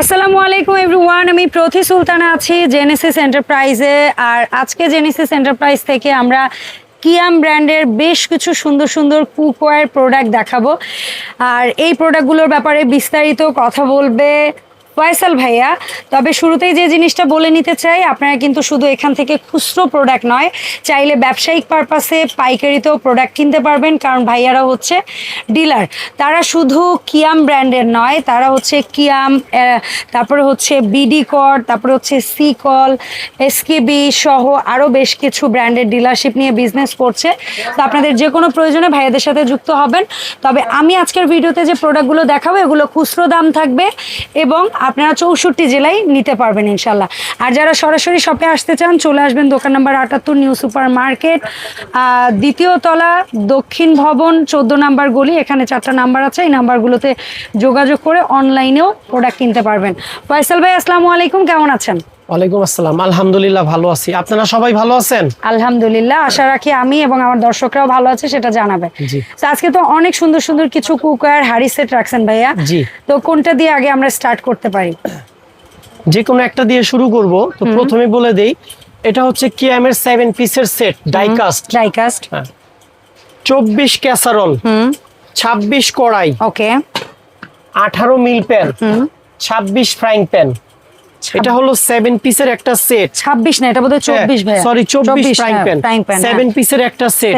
আসসালামু আলাইকুম এভরিওয়ান, আমি প্রথি সুলতানা আছি জেনেসিস এন্টারপ্রাইজে আর আজকে জেনেসিস এন্টারপ্রাইজ থেকে আমরা কিয়াম ব্র্যান্ডের বেশ কিছু সুন্দর সুন্দর কুকওয়্যার প্রোডাক্ট দেখাবো। আর এই প্রোডাক্টগুলোর ব্যাপারে বিস্তারিত কথা বলবে ফয়সাল ভাইয়া, তবে শুরুতেই যে জিনিসটা বলে নিতে চাই, আপনারা কিন্তু শুধু এখান থেকে খুচরো প্রোডাক্ট নয়, চাইলে ব্যবসায়িক পারপাসে পাইকারিতেও প্রোডাক্ট কিনতে পারবেন, কারণ ভাইয়ারা হচ্ছে ডিলার তারা শুধু কিয়াম ব্র্যান্ডের নয়, তারা হচ্ছে কিয়াম তারপরে হচ্ছে বিডি কর তারপরে হচ্ছে সি কল এসকেবি সহ আরও বেশ কিছু ব্র্যান্ডের ডিলারশিপ নিয়ে বিজনেস করছে। তো আপনাদের যে কোনো প্রয়োজনে ভাইয়াদের সাথে যুক্ত হবেন। তবে আমি আজকের ভিডিওতে যে প্রোডাক্টগুলো দেখাবো, এগুলো খুচরো দাম থাকবে এবং আপনারা চৌষট্টি জেলায় নিতে পারবেন ইনশাল্লাহ আর যারা সরাসরি শপে আসতে চান, চলে আসবেন দোকান নাম্বার আটাত্তর নিউ সুপার মার্কেট। দ্বিতীয় তলা, দক্ষিণ ভবন, চোদ্দ নাম্বার গলি, এখানে চারটা নাম্বার আছে, এই নাম্বারগুলোতে যোগাযোগ করে অনলাইনেও প্রোডাক্ট কিনতে পারবেন। ফয়সাল ভাই, আসসালামু আলাইকুম, কেমন আছেন? ওয়ালাইকুম আসসালাম। আলহামদুলিল্লাহ ভালো আছি। আপনারা সবাই ভালো আছেন? আলহামদুলিল্লাহ আশা রাখি আমি এবং আমার দর্শকরাও ভালো আছে সেটা জানাবে তো আজকে তো অনেক সুন্দর সুন্দর কিছু কুকওয়্যার হাড়ি সেট রাখছেন ভাইয়া। জি। তো কোনটা দিয়ে আগে আমরা স্টার্ট করতে পারি? যে কোনো একটা দিয়ে শুরু করব। তো প্রথমে বলে দেই এটা হচ্ছে কিয়ামের সেভেন পিসের সেট ডাইকাস্ট ডাইকাস্ট চব্বিশ ক্যাসারল হুম। ছাব্বিশ কড়াই ওকে। আঠারো মিল প্যান ছাব্বিশ ফ্রাইং প্যান এটা হলো সেভেন পিসের একটা সেট ছাব্বিশ না এটা বোধহয় চব্বিশ ভাইয়া। সরি চব্বিশ frying pan frying pan seven পিসের একটা সেট।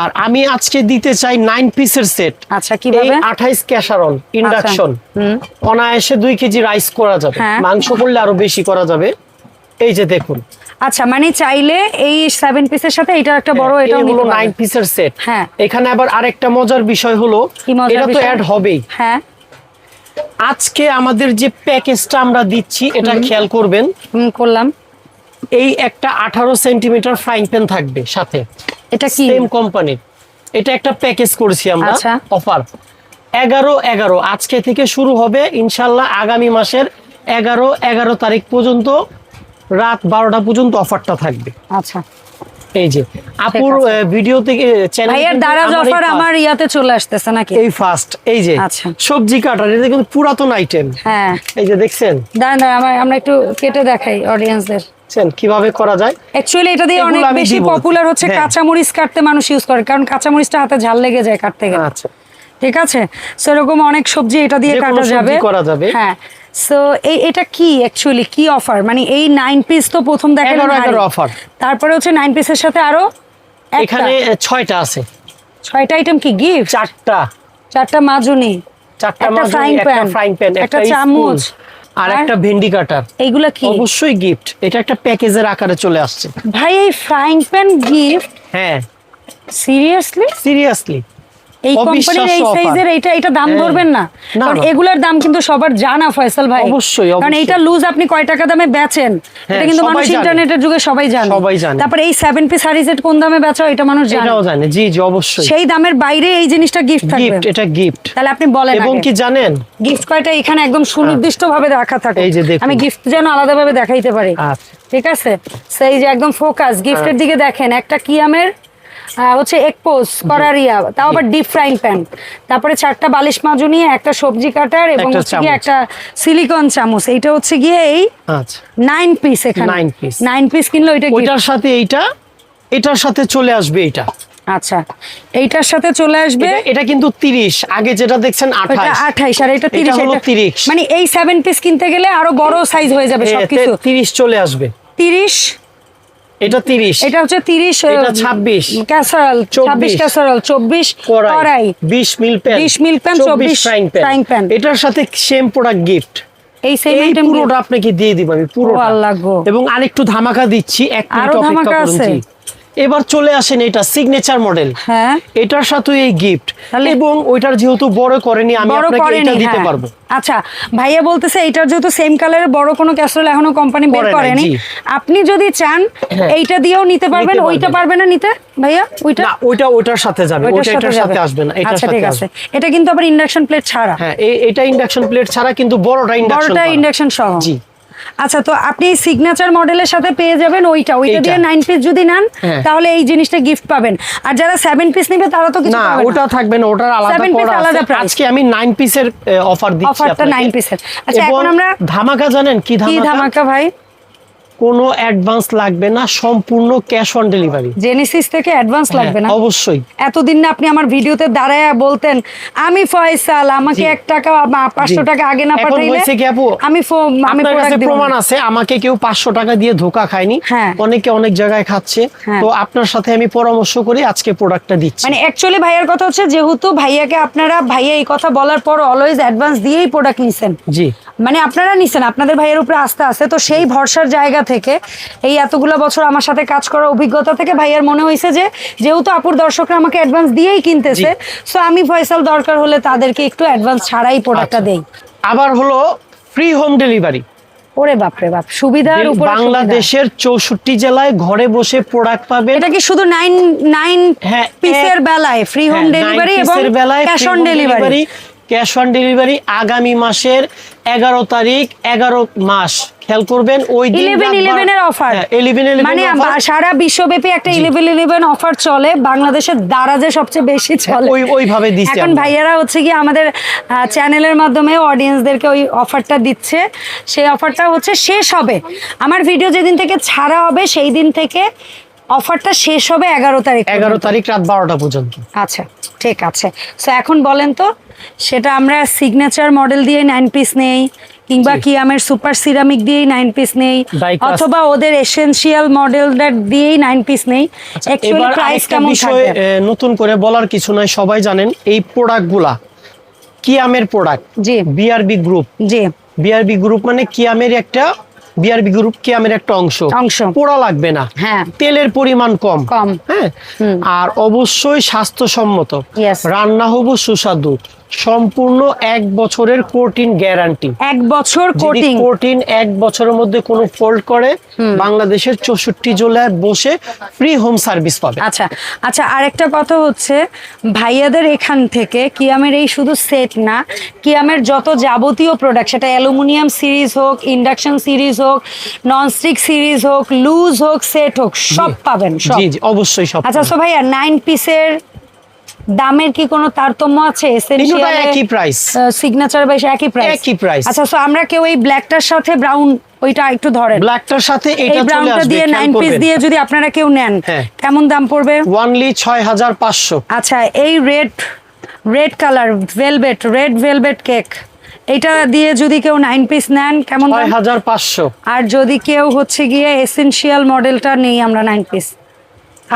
আর আমি আজকে দিতে চাই নাইন পিসের সেট আচ্ছা কীভাবে? আঠাইশ ক্যাসারল ইন্ডাকশন অনায়াসে দুই কেজি রাইস করা যাবে। হ্যাঁ। মাংস করলে আরও বেশি করা যাবে। এই যে দেখুন। আচ্ছা মানে চাইলে এই সেভেন পিসের সাথে এটা একটা বড় এটাও হলো নিতে নাইন পারবেন। পিসের সেট হ্যাঁ। এখানে আবার আরেকটা মজার বিষয় হলো এটা তো অ্যাড হবেই। হ্যাঁ। আজকে আমাদের যে প্যাকেজটা আমরা দিচ্ছি এটা খেয়াল করবেন। করলাম। এই একটা আঠারো সেন্টিমিটার ফ্রাইং প্যান থাকবে সাথে। এটা কি? সেম কোম্পানির এটা একটা প্যাকেজ করেছি আমরা আচ্ছা। অফার। এগারো এগারো। আজকে থেকে শুরু হবে ইনশাল্লাহ আগামী মাসের এগারো এগারো তারিখ পর্যন্ত রাত বারোটা পর্যন্ত অফারটা থাকবে। আচ্ছা। এই যে আপুর ভিডিও থেকে চ্যানেল ভাইয়ার দারাজ অফার আমার ইয়াতে চলে আসতেছে নাকি? এই ফার্স্ট এই যে আচ্ছা। সবজি কাটার এটা কিন্তু পুরাতন আইটেম হ্যাঁ। এই যে দেখছেন? দাঁড়ান দাঁড়ান আমরা একটু কেটে দেখাই অডিয়েন্সদের দেখছেন কীভাবে করা যায়? অ্যাকচুয়ালি এটা দিয়ে অনেক বেশি পপুলার হচ্ছে হ্যাঁ। কাঁচামরিচ কাটতে মানুষ ইউজ করে কারণ কাঁচামরিচটা হাতে ঝাল লেগে যায় কাটতে গেলে। আচ্ছা। ঠিক আছে? সেরকম অনেক সবজি এটা দিয়ে কাটা যাবে। করা যাবে। হ্যাঁ। সো এই এটা কি অ্যাকচুয়ালি কি অফার মানে এই নাইন পিস তো প্রথম দেখা এগারো এগারো তারপরে হচ্ছে নাইন পিসের সাথে আরও এখানে ছয়টা আছে। ছয়টা আইটেম কি গিফট চারটা। চারটা মাজুনি। চারটা মাজনি, একটা ফ্রাইং প্যান একটা চামচ, আর- একটা ভেন্ডি কাটার এইগুলা কি? অবশ্যই গিফট এটা একটা প্যাকেজের আকারে চলে আসছে। ভাই এই ফ্রাইং প্যান গিফট হ্যাঁ। সিরিয়াসলি সিরিয়াসলি এই কোম্পানির এই সাইজের এইটা এটা দাম হ্যাঁ। ধরবেন না। কারণ এগুলার দাম কিন্তু সবার জানা ফয়সাল ভাই। অবশ্যই, কারণ। এইটা লুজ আপনি কয় টাকা দামে বেচেন? হ্যাঁ, এটা কিন্তু মানুষ ইন্টারনেটের যুগে সবাই জানে। সবাই জানে। তারপরে এই সেভেন পিস শাড়ি সেট কোন দামে বেচা এটা মানুষ জানে। এটাও জানে। জি জি অবশ্যই। সেই দামের বাইরে এই জিনিসটা গিফট থাকবে। গিফট এটা গিফট তাহলে আপনি বলেন এবং কি জানেন? গিফট কয়টা? এখানে একদম সুনির্দিষ্ট ভাবে রাখা থাকে এই যে দেখুন। আমি গিফট যেন আলাদা ভাবে দেখাইতে পারি। আচ্ছা। ঠিক আছে? সেই যে একদম ফোকাস গিফটের দিকে দেখেন একটা কিয়ামের হচ্ছে একপোজ করারিয়া তাও আবার ডিপ ফ্রাইং প্যান তারপরে চারটা বালিশ মাজুনি একটা সবজি কাটার এবং একটা হচ্ছে গিয়ে একটা সিলিকন চামচ। এইটা হচ্ছে গিয়ে এই আচ্ছা। নাইন পিস এখানে। Nine piece। নাইন পিস কিনলে ওইটা ওইটার সাথে এইটা এটার সাথে চলে আসবে এটা আচ্ছা। এইটার সাথে চলে আসবে এটা- কিন্তু তিরিশ। আগে যেটা দেখছেন ওইটা আঠাশ আঠাইশ আর এটা তিরিশ হলো এটা- 30 মানে এই সেভেন পিস কিনতে গেলে আরও বড় সাইজ হয়ে যাবে সবকিছু। তিরিশ চলে আসবে। তিরিশ এটা তিরিশ। এটা হচ্ছে তিরিশ এটা 26 ক্যাসারল 26 ক্যাসারল চব্বিশ। কড়াই। বিশ milk pan. 20 milk pan, 24 frying pan এটার সাথে সেম প্রোডাক্ট গিফট এই সেম আইটেম পুরোটা আপনাকে দিয়ে দিব আমি পুরোটা। আল্লাহ গো। এবং আরেকটু ধামাকা দিচ্ছি এক মিনিট অপেক্ষা ধামাকা করুন। এবার চলে আসেন এটা সিগনেচার মডেল হ্যাঁ। এটার সাথে এই গিফট এবং ওইটার যেহেতু বড় করেনি আমি আপনাকে এটা দিতে হ্যাঁ। পারব। আচ্ছা ভাইয়া বলতেছে এইটার যেহেতু সেম কালারের বড় কোনো ক্যাসরোল এখনও কোম্পানি বের করেনি। আপনি যদি চান হ্যাঁ। এইটা দিয়েও নিতে পারবেন ওইটা পারবেন। পারবে না নিতে ভাইয়া? ওইটা? না ওইটা ওইটার সাথে যাবে। ওইটা এটার সাথে আসবে না এটার আচ্ছা সাথে ঠিক আছে। আসবে এটা কিন্তু আবার ইন্ডাকশন প্লেট ছাড়া। হ্যাঁ এটা ইন্ডাকশন প্লেট ছাড়া কিন্তু বড়টা ইন্ডাকশন বড়টা ইন্ডাকশন সহ। জি। আচ্ছা তো আপনি সিগনেচার মডেলের সাথে পেয়ে যাবেন ওইটা। ওইটা দিয়ে নাইন পিস যদি নেন হ্যাঁ। তাহলে এই জিনিসটা গিফট পাবেন। আর যারা সেভেন পিস নেবে তারা তো কিছু না ওটা থাকবে না ওটার আলাদা আছে। আলাদা আজকে আমি নাইন পিসের অফার দিচ্ছি অফারটা আপনাকে। নাইন পিসের আচ্ছা এখন আমরা ধামাকা জানেন কি ধামাকা ভাই? কোনো অ্যাডভান্স লাগবে না সম্পূর্ণ ক্যাশ অন ডেলিভারি জেনেসিস থেকে অ্যাডভান্স লাগবে না অবশ্যই এতদিন না আপনি আমার ভিডিওতে দাঁড়ায় বলতেন আমি ফয়সাল আমাকে জি। এক টাকা বা পাঁচশো জি। টাকা আগে না এখন পাঠাইলে কি আপু? আমি আমি কাছে প্রমাণ আছে আমাকে কেউ পাঁচশো টাকা দিয়ে ধোকা খায়নি হ্যাঁ। অনেকে অনেক জায়গায় খাচ্ছে হ্যাঁ। তো আপনার সাথে আমি পরামর্শ করে আজকে প্রোডাক্টটা দিচ্ছি মানে অ্যাকচুয়ালি ভাইয়ার কথা হচ্ছে যেহেতু ভাইয়াকে আপনারা ভাইয়া এই কথা বলার পর অলওয়েজ অ্যাডভান্স দিয়েই প্রোডাক্ট নিছেন জি মানে আপনারা নিছেন আপনাদের ভাইয়ের উপরে আস্থা আছে তো সেই ভরসার জায়গা থেকে এই এতগুলো বছর আমার সাথে কাজ করার অভিজ্ঞতা থেকে ভাইয়ার মনে হয়েছে যে যেহেতু আপুর দর্শকরা আমাকে অ্যাডভান্স দিয়েই কিনতেছে সো আমি ফয়সাল দরকার হলে তাদেরকে একটু অ্যাডভান্স ছাড়াই প্রোডাক্টটা আচ্ছা। দেই। আবার হলো ফ্রি হোম ডেলিভারি ওরে বাপরে বাপ সুবিধার উপর বাংলাদেশের চৌষট্টি জেলায় ঘরে বসে প্রোডাক্ট পাবেন। এটা কি শুধু নাইন নাইন পিসের বেলায় ফ্রি হোম ডেলিভারি এবং cash on delivery cash on delivery আগামী মাসের এগারো তারিখ এগারো মাস। খেয়াল করবেন ওই ইলেভেন রাত ইলেভেন এর অফার হ্যাঁ, 11 মানে 11 offer। বা- সারা বিশ্বব্যাপী একটা ইলেভেন ইলেভেন অফার চলে। বাংলাদেশের দারাজে সবচেয়ে বেশি চলে। ওই ওইভাবে দিচ্ছি এখন। ভাইয়ারা হচ্ছে কি আমাদের চ্যানেলের মাধ্যমে অডিয়েন্সদেরকে ওই অফারটা দিচ্ছে। সেই অফারটা হচ্ছে শেষ হবে। আমার ভিডিও যেদিন থেকে ছাড়া হবে সেই দিন থেকে অফারটা শেষ হবে এগারো তারিখ এগারো তারিখ রাত বারোটা পর্যন্ত। আচ্ছা ঠিক আছে। সো এখন বলেন তো সেটা আমরা সিগনেচার মডেল দিয়ে নাইন পিস নেই কিংবা জি। কিয়ামের সুপার সিরামিক দিয়েই নাইন পিস নেই অথবা ওদের এসেনশিয়াল মডেলটা দিয়েই নাইন পিস নেই। আচ্ছা, অ্যাকচুয়ালি প্রাইস আরেকটা কেমন থাকবে? নতুন করে বলার কিছু নাই সবাই জানেন এই প্রোডাক্টগুলা কিয়ামের প্রোডাক্ট জি। বিআরবি গ্রুপ জি। বিআরবি গ্রুপ মানে কিয়ামের একটা বিআরবি গ্রুপ কিয়ামের একটা অংশ। অংশ। পোড়া লাগবে না। হ্যাঁ। তেলের পরিমাণ কম। কম। হ্যাঁ? আর অবশ্যই স্বাস্থ্যসম্মত। রান্না হব সুস্বাদু। সম্পূর্ণ এক বছরের কোটিন গ্যারান্টি এক বছর যদি কোটিং কোটিন এক বছরের মধ্যে কোনো ফোল্ড করে বাংলাদেশের চৌষট্টি জেলায় বসে ফ্রি হোম সার্ভিস পাবে। আচ্ছা আচ্ছা আরেকটা কথা হচ্ছে ভাইয়াদের এখান থেকে কিয়ামের এই শুধু সেট না কিয়ামের যত যাবতীয় প্রোডাক্ট সেটা অ্যালুমিনিয়াম সিরিজ হোক ইন্ডাকশন সিরিজ হোক ননস্টিক সিরিজ হোক লুজ হোক সেট হোক সব পাবেন সব। অবশ্যই সব আচ্ছা সো ভাইয়া নাইন পিসের দামের কি কোনো তারতম্য আছে? তিনটা একই প্রাইস সিগনেচার বেশ একই প্রাইস একই price। আচ্ছা সো আমরা কেউ এই ব্ল্যাকটার সাথে ব্রাউন ওইটা একটু ধরেন। ব্ল্যাকটার সাথে এটা চলে ব্রাউনটা আসবে দিয়ে নাইন পিস দিয়ে যদি আপনারা কেউ নেন হ্যাঁ। কেমন দাম পড়বে? হাজার পাঁচশো। আচ্ছা এই red red colour velvet red velvet cake এটা দিয়ে যদি কেউ নাইন পিস নেন কেমন ছয় দাম? হাজার পাঁচশো। আর যদি কেউ হচ্ছে গিয়ে এসেনশিয়াল মডেলটা নেই আমরা নাইন পিস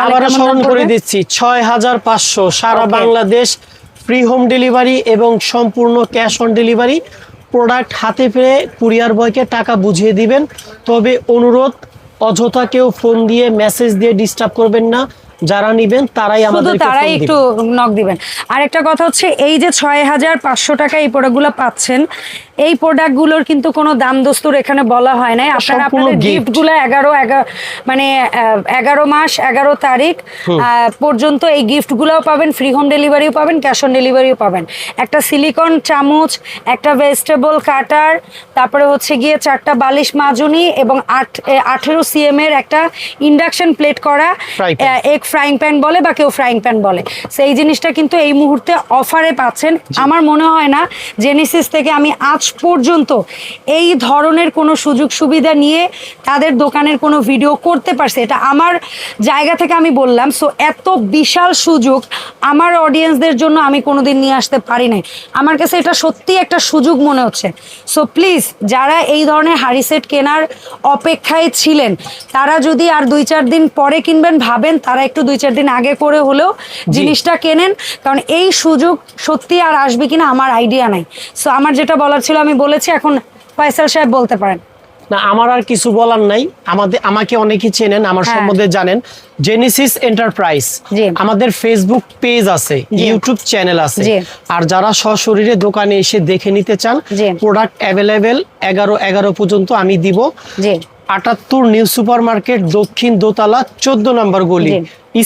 আবারও স্মরণ করে দিচ্ছি ছয় হাজার পাঁচশো। সারা বাংলাদেশ ফ্রি হোম ডেলিভারি এবং সম্পূর্ণ ক্যাশ অন ডেলিভারি প্রোডাক্ট হাতে পেয়ে কুরিয়ার বয়কে টাকা বুঝিয়ে দিবেন। তবে অনুরোধ অযথা কেউ ফোন দিয়ে মেসেজ দিয়ে ডিস্টার্ব করবেন না। যারা নিবেন তারাই আমাদের তারাই একটু নক দিবেন। আরেকটা কথা হচ্ছে এই যে ছয় হাজার পাঁচশো টাকা এই প্রোডাক্টগুলো পাচ্ছেন এই প্রোডাক্টগুলোর কিন্তু কোনো দাম দস্তুর এখানে বলা হয় নাই। আপনারা আপনাদের গিফটগুলো এগারো এগারো মানে এগারো মাস এগারো তারিখ পর্যন্ত এই গিফটগুলোও পাবেন ফ্রি হোম ডেলিভারিও পাবেন ক্যাশ অন ডেলিভারিও পাবেন। একটা সিলিকন চামচ একটা ভেজিটেবল কাটার তারপরে হচ্ছে গিয়ে চারটা বালিশ মাজুনি এবং আট আঠেরো সিএম এর একটা ইন্ডাকশন প্লেট করা। এগ ফ্রাইং প্যান বলে বা কেউ ফ্রাইং প্যান বলে। সেই জিনিসটা কিন্তু এই মুহূর্তে অফারে পাচ্ছেন। আমার মনে হয় না জেনেসিস থেকে আমি আজ পর্যন্ত এই ধরনের কোনো সুযোগ সুবিধা নিয়ে তাদের দোকানের কোনো ভিডিও করতে পারছে। এটা আমার জায়গা থেকে আমি বললাম। সো এত বিশাল সুযোগ আমার অডিয়েন্সদের জন্য আমি কোনোদিন নিয়ে আসতে পারি নাই। আমার কাছে এটা সত্যি একটা সুযোগ মনে হচ্ছে। সো প্লিজ যারা এই ধরনের হাড়ি সেট কেনার অপেক্ষায় ছিলেন তারা যদি আর দুই চার দিন পরে কিনবেন ভাবেন তারা একটু দুই চার দিন আগে করে হলেও জিনিসটা কেনেন কারণ এই সুযোগ সত্যি আর আসবে কিনা আমার আইডিয়া নাই। সো আমার যেটা বলার ছিল আমি বলেছি এখন ফয়সাল সাহেব বলতে পারেন। না আমার আর কিছু বলার নাই। আমাদের আমাকে অনেকেই চেনেন আমার হ্যাঁ। সম্বন্ধে জানেন। Genesis enterprise. আমাদের ফেসবুক পেজ আছে ইউটিউব চ্যানেল আছে। আর যারা সশরীরে দোকানে এসে দেখে নিতে চান। প্রোডাক্ট অ্যাভেলেবেল এগারো এগারো পর্যন্ত আমি দিব। আটাত্তর নিউ সুপার মার্কেট দক্ষিণ দোতলা চোদ্দ নাম্বার গলি।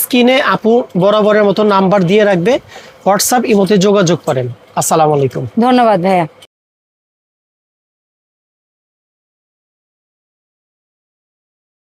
স্ক্রিনে আপু বরাবরের মতো নাম্বার দিয়ে রাখবে। হোয়াটসঅ্যাপ ইমোতে যোগাযোগ করেন। আসসালামু আলাইকুম। ধন্যবাদ ভাইয়া।